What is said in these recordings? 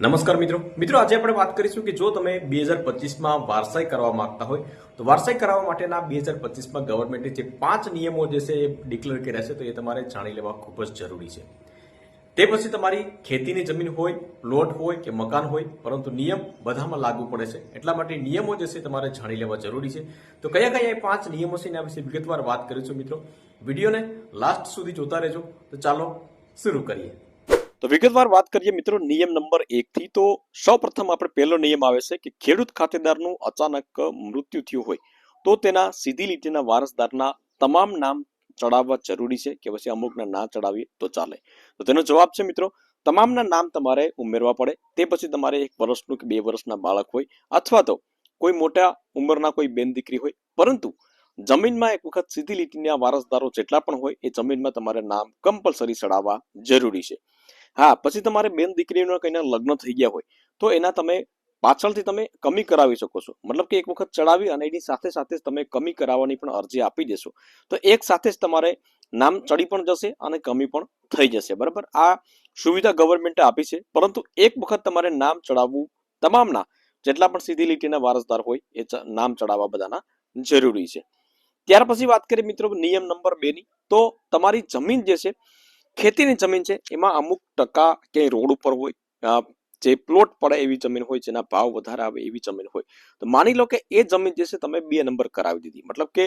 નમસ્કાર મિત્રો. મિત્રો, આજે આપણે વાત કરીશું કે જો તમે બે હજાર પચીસમાં વારસાઈ કરવા માંગતા હોય, તો વારસાઈ કરાવવા માટેના બે હજાર પચીસમાં ગવર્મેન્ટે જે પાંચ નિયમો જે છે એ ડિક્લેર કર્યા છે, તો એ તમારે જાણી લેવા ખૂબ જ જરૂરી છે. તે પછી તમારી ખેતીની જમીન હોય પ્લોટ હોય કે મકાન હોય, પરંતુ નિયમ બધામાં લાગુ પડે છે. એટલા માટે નિયમો જે છે તમારે જાણી લેવા જરૂરી છે. તો કયા કયા એ પાંચ નિયમો છે એના વિશે વિગતવાર વાત કરીશું મિત્રો. વિડીયોને લાસ્ટ સુધી જોતા રહેજો. તો ચાલો શરૂ કરીએ. તો વિગતવાર વાત કરીએ મિત્રો, નિયમ નંબર એક થી. તો સૌપ્રથમ આપણે પહેલો નિયમ આવે છે કે ખેડૂત ખાતેદારનું અચાનક મૃત્યુ થયું હોય, તો તેના સીધી લીટીના વારસદારના તમામ નામ ચડાવવા જરૂરી છે કે પછી અમુકના ના ચડાવીએ તો ચાલે. તો તેનો જવાબ છે મિત્રો, તમામના નામ તમારે ઉમેરવા પડે, તે પછી તમારે એક વર્ષનું કે બે વર્ષના બાળક હોય, અથવા તો કોઈ મોટા ઉંમરના કોઈ બેન દીકરી હોય, પરંતુ જમીનમાં એક વખત સીધી લીટીના વારસદારો જેટલા પણ હોય, એ જમીનમાં તમારે નામ કમ્પલસરી ચડાવવા જરૂરી છે. હા, પછી તમારે બેન દીકરીનો કંઈના લગ્ન થઈ ગયા હોય, તો એના તમે પાછળથી તમે કમી કરાવી શકો છો. મતલબ કે એક વખત ચડાવી અને એની સાથે સાથે જ તમે કમી કરાવવાની પણ અરજી આપી દેશો. તો એક સાથે જ તમારે નામ ચડી પણ જશે અને કમી પણ થઈ જશે, બરાબર? આ સુવિધા ગવર્મેન્ટે આપી છે, પરંતુ એક વખત તમારે નામ ચડાવવું તમામના જેટલા પણ સીધી લીટીના વારસદાર હોય, એ નામ ચડાવવા બધાના જરૂરી છે. ત્યાર પછી વાત કરીએ મિત્રો નિયમ નંબર બે ની તો તમારી જમીન જે છે ખેતીની જમીન છે, એમાં અમુક ટકા ક્યાંય રોડ ઉપર હોય જે પ્લોટ પડે એવી જમીન હોય, જેના ભાવ વધારે આવે એવી જમીન હોય. તો માની લો કે એ જમીન જે છે, તમે બે નંબર કરાવી દીધી. મતલબ કે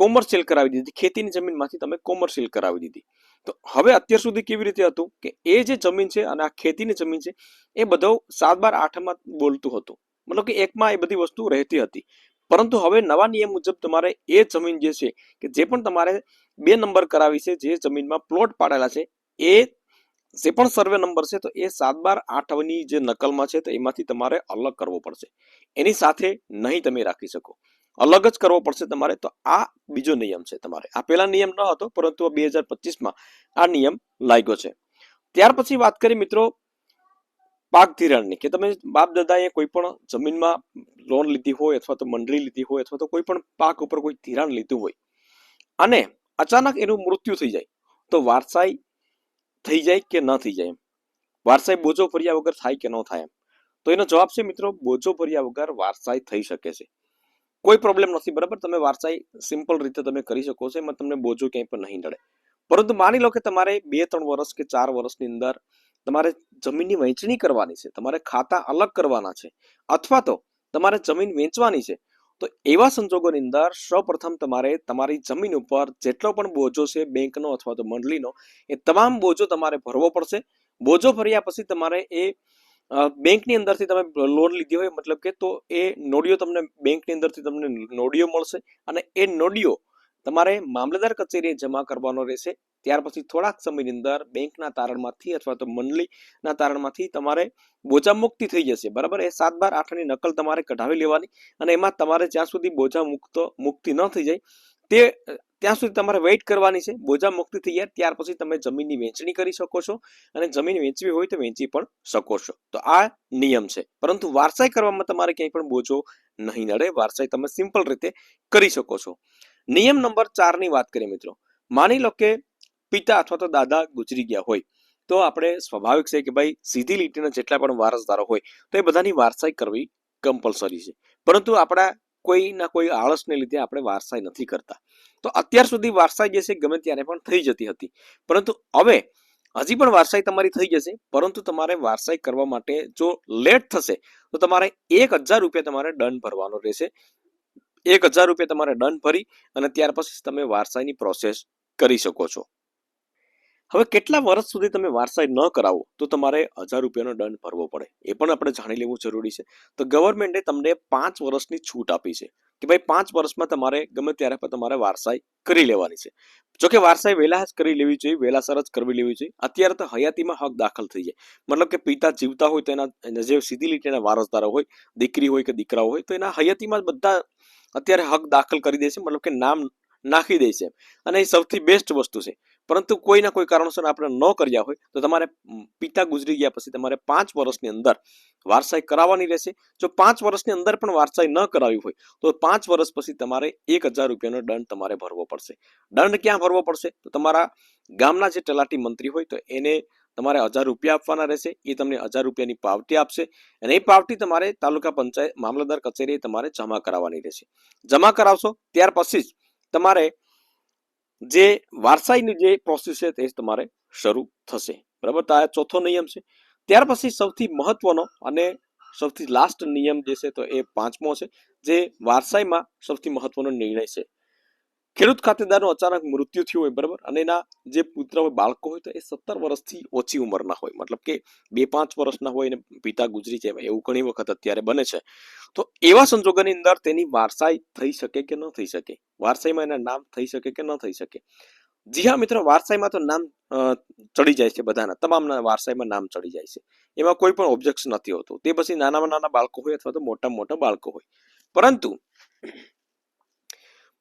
કોમર્શિયલ કરાવી દીધી. ખેતીની જમીનમાંથી તમે કોમર્શિયલ કરાવી દીધી. તો હવે અત્યાર સુધી કેવી રીતે હતું કે એ જે જમીન છે અને આ ખેતીની જમીન છે, એ બધો સાત બાર આઠમાં બોલતું હતું. મતલબ કે એકમાં એ બધી વસ્તુ રહેતી હતી. પરંતુ હવે નવા નિયમ મુજબ તમારે એ જમીન જે છે કે જે પણ તમારે બે નંબર કરાવી છે, જે જમીનમાં પ્લોટ પાડેલા છે, એ જે પણ સર્વે નંબર છે, તો એ સાત બાર આઠની જે નકલમાં છે, તો એમાંથી તમારે અલગ કરવો પડશે. એની સાથે નહીં તમે રાખી શકો. અલગ જ કરવો પડશે તમારે, તો આ બીજો નિયમ છે તમારે. આ પેલા નિયમ ન હતો, પરંતુ બે હજાર પચીસમાં આ નિયમ લાગ્યો છે. ત્યાર પછી વાત કરીએ મિત્રો પાક ધિરાણની કે તમે બાપ દાદાએ કોઈ પણ જમીનમાં લોન લીધી હોય અથવા તો મંડળી લીધી હોય અથવા તો કોઈ પણ પાક ઉપર કોઈ ધિરાણ લીધું હોય અને અચાનક એનું મૃત્યુ થઈ જાય, તો વારસાઈ થઈ જાય કે ન થઈ જાય એમ? વારસાઈ બોજો ભર્યા વગર થાય કે ન થાય એમ? તો એનો જવાબ છે મિત્રો, બોજો ભર્યા વગર વારસાઈ થઈ શકે છે. કોઈ પ્રોબ્લેમ નથી, બરાબર? તમે વારસાઈ સિમ્પલ રીતે તમે કરી શકો છો, એમાં તમને બોજો ક્યાંય પણ નહીં નડે. પરંતુ માની લો કે તમારે બે ત્રણ વર્ષ કે ચાર વર્ષની અંદર તમારે જમીનની વહેંચણી કરવાની છે, તમારે ખાતા અલગ કરવાના છે અથવા તો તમારે જમીન વેચવાની છે, તો એવા સંજોગોની અંદર સૌપ્રથમ તમારે તમારી જમીન ઉપર જેટલો પણ બોજો છે, બેંકનો અથવા તો મંડળીનો, એ તમામ બોજો તમારે ભરવો પડશે. બોજો ભર્યા પછી તમારે એ બેંકની અંદરથી તમે લોન લીધી હોય, મતલબ કે તો એ નોડિયો તમને બેંકની અંદરથી તમને નોડિયો મળશે અને એ નોડિયો તમારે મામલતદાર કચેરીએ જમા કરવાનો રહેશે. ત્યાર પછી થોડાક સમયની અંદર બેંકના તારણમાંથી અથવા તો મંડળીના તારણમાંથી તમારે બોજા મુક્તિ થઈ જશે, બરાબર? એ સાત બાર આઠની નકલ તમારે કઢાવી લેવાની અને એમાં તમારે જ્યાં સુધી બોજા મુક્ત, મુક્તિ ન થઈ જાય, તે, ત્યાં સુધી તમારે વેઇટ કરવાની છે. બોજા મુક્તિ થઈ જાય, ત્યાર પછી તમે જમીનની વેચણી કરી શકો છો અને જમીન વેચવી હોય તો વેચી પણ શકો છો. તો આ નિયમ છે. પરંતુ વારસાઈ કરવામાં તમારે ક્યાંય પણ બોજો નહીં નડે. વારસાઈ તમે સિમ્પલ રીતે કરી શકો છો. નિયમ નંબર ચારની વાત કરીએ મિત્રો. માની લો કે પિતા અથવા તો દાદા ગુજરી ગયા હોય. તો આપણે સ્વાભાવિક છે કે ભાઈ સીધી લીટીના જેટલા પણ વારસદારો હોય, તો એ બધાની વારસાઈ કરવી કમ્પલસરી છે. પરંતુ આપણા કોઈના કોઈ આળસને લીધે આપણે વારસાઈ નથી કરતા. તો અત્યાર સુધી વારસાઈ જે છે ગમે ત્યારે પણ થઈ જતી હતી. પરંતુ હવે હજી પણ વારસાઈ તમારી થઈ જશે, પરંતુ તમારે વારસાઈ કરવા માટે જો લેટ થશે, તો તમારે એક હજાર રૂપિયા તમારે દંડ ભરવાનો રહેશે. એક હજાર રૂપિયા તમારે દંડ ભરી અને ત્યાર પછી તમે વારસાઈની પ્રોસેસ કરી શકો છો. હવે કેટલા વર્ષ સુધી તમે વારસાઈ ન કરાવો તો તમારે હજાર રૂપિયાનો દંડ ભરવો પડે. એ પણ આપણે જાણી લેવું જરૂરી છે. તો ગવર્મેન્ટે તમને પાંચ વર્ષની છૂટ આપી છે કે ભાઈ પાંચ વર્ષમાં તમારે ગમે ત્યારે પણ તમારે વારસાઈ કરી લેવાની છે. જોકે વારસાઈ વહેલા જ કરી લેવી જોઈએ વહેલાસર જ કરવી લેવી જોઈએ. અત્યારે તો હયાતીમાં હક દાખલ થઈ જાય. મતલબ કે પિતા જીવતા હોય તો એના એના જે સીધી લીટીના વારસદારો હોય, દીકરી હોય કે દીકરાઓ હોય તો એના હયાતીમાં જ બધા અત્યારે હક દાખલ કરી દે છે. મતલબ કે નામ નાખી દે છે. અને એ સૌથી બેસ્ટ વસ્તુ છે. પરંતુ કોઈના કોઈ કારણોસર આપણે ન કર્યા હોય, તો તમારે પિતા ગુજરી ગયા પછી તમારે પાંચ વર્ષની અંદર વારસાઈ કરાવવાની રહેશે. જો પાંચ વર્ષની અંદર પણ વારસાઈ ન કરાવી હોય, તો પાંચ વર્ષ પછી તમારે એક હજાર રૂપિયાનો દંડ તમારે ભરવો પડશે. દંડ ક્યાં ભરવો પડશે? તો તમારા ગામના જે તલાટી મંત્રી હોય, તો એને તમારે હજાર રૂપિયા આપવાના રહેશે. એ તમને હજાર રૂપિયાની પાવતી આપશે અને એ પાવતી તમારે તાલુકા પંચાયત, મામલતદાર કચેરીએ તમારે જમા કરાવવાની રહેશે. જમા કરાવશો, ત્યાર પછી જ તમારે જે વારસાઈની જે પ્રોસેસ છે તે તમારે શરૂ થશે. બરાબર? તો આ ચોથો નિયમ છે. ત્યાર પછી સૌથી મહત્વનો અને સૌથી લાસ્ટ નિયમ જે છે તો એ પાંચમો છે, જે વારસાઈમાં સૌથી મહત્વનો નિર્ણય છે. ખેડૂત ખાતેદારનું અચાનક મૃત્યુ થયું હોય, બરાબર? અને એના જે પુત્ર હોય, બાળકો હોય, તો એ સત્તર વર્ષથી ઓછી ઉંમરના હોય. મતલબ કે બે પાંચ વર્ષના હોય અને પિતા ગુજરી જાય, એવું ઘણી વખત અત્યારે બને છે. તો એવા સંજોગોની અંદર તેની વારસાઈ થઈ શકે કે ન થઈ શકે? વારસાઈમાં એના નામ થઈ શકે કે ન થઈ શકે? જી હા મિત્રો, વારસાઈમાં તો નામ ચડી જાય છે બધાના. તમામના વારસાઈમાં નામ ચડી જાય છે. એમાં કોઈ પણ ઓબ્જેક્શન નથી હોતું. તે પછી નાનામાં નાના બાળકો હોય અથવા તો મોટા મોટા બાળકો હોય. પરંતુ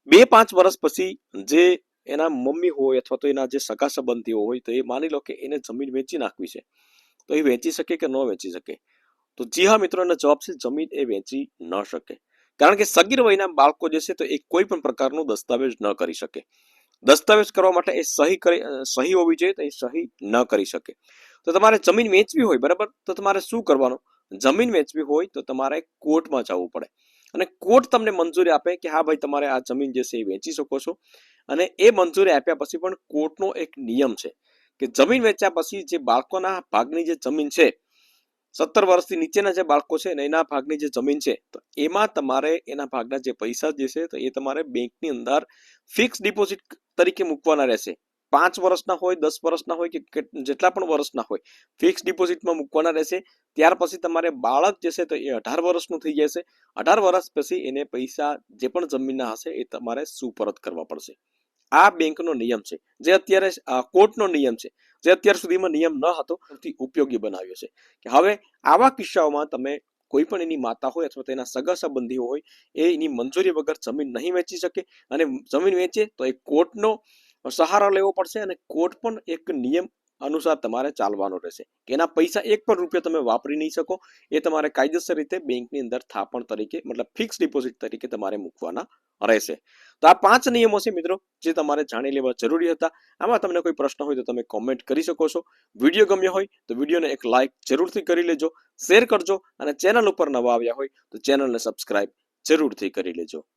બે પાંચ વર્ષ પછી જે એના મમ્મી હોય અથવા તો એના જે સગા સંબંધીઓ હોય, તો એ માની લો કે એને જમીન વેચી નાખવી છે. તો એ વેચી શકે કે ન વેચી શકે? તો જી હા મિત્રો એનો જવાબ છે, જમીન એ વેચી ન શકે. કારણ કે સગીર વયના બાળકો જે છે, તો એ કોઈ પણ પ્રકારનું દસ્તાવેજ ન કરી શકે. દસ્તાવેજ કરવા માટે એ સહી કરી સહી હોવી જોઈએ તો એ સહી ન કરી શકે. તો તમારે જમીન વેચવી હોય, બરાબર? તો તમારે શું કરવાનું? જમીન વેચવી હોય તો તમારે કોર્ટમાં જવું પડે. અને કોર્ટ તમને મંજૂરી આપે કે હા ભાઈ તમારે આ જમીન જે છે એ વેચી શકો છો. અને એ મંજૂરી આપ્યા પછી પણ કોર્ટનો એક નિયમ છે કે જમીન વેચ્યા પછી જે બાળકોના ભાગની જે જમીન છે, સત્તર વર્ષથી નીચેના જે બાળકો છે ને એના ભાગની જે જમીન છે, તો એમાં તમારે એના ભાગના જે પૈસા જે છે તો એ તમારે બેંકની અંદર ફિક્સ ડિપોઝિટ તરીકે મૂકવાના રહેશે. પાંચ વર્ષના હોય, દસ વર્ષના હોય કે જેટલા પણ વર્ષના હોય ફિક્સ ડિપોઝિટમાં મૂકવાના રહેશે. ત્યાર પછી તમારે બાળક જે છે તો એ અઢાર વર્ષનું થઈ જશે. અઢાર વર્ષ પછી એને પૈસા જે પણ જમીનના હશે એ તમારે સુપરત કરવા પડશે. આ બેંકનો નિયમ છે. જે અત્યારે કોર્ટનો નિયમ છે. જે અત્યાર સુધીમાં નિયમ ન હતો, સૌથી ઉપયોગી બનાવ્યો છે. કે હવે આવા કિસ્સાઓમાં તમે કોઈ પણ એની માતા હોય અથવા તેના સગા સંબંધીઓ હોય, એ એની મંજૂરી વગર જમીન નહીં વેચી શકે અને જમીન વેચે તો એ કોર્ટનો સહારો લેવો પડશે અને કોર્ટ પણ એક નિયમ અનુસાર તમારે ચાલવાનો રહેશે. કે એના પૈસા એક પણ રૂપિયા તમે વાપરી નહીં શકો. એ તમારે કાયદેસર રીતે બેંકની અંદર થાપણ તરીકે, મતલબ ફિક્સ ડિપોઝિટ તરીકે તમારે મૂકવાના રહેશે. તો આ પાંચ નિયમો છે મિત્રો, જે તમારે જાણી લેવા જરૂરી હતા. આમાં તમને કોઈ પ્રશ્ન હોય તો તમે કોમેન્ટ કરી શકો છો. વીડિયો ગમ્યો હોય તો વિડીયોને એક લાઇક જરૂરથી કરી લેજો, શેર કરજો અને ચેનલ ઉપર નવા આવ્યા હોય તો ચેનલને સબસ્ક્રાઇબ જરૂરથી કરી લેજો.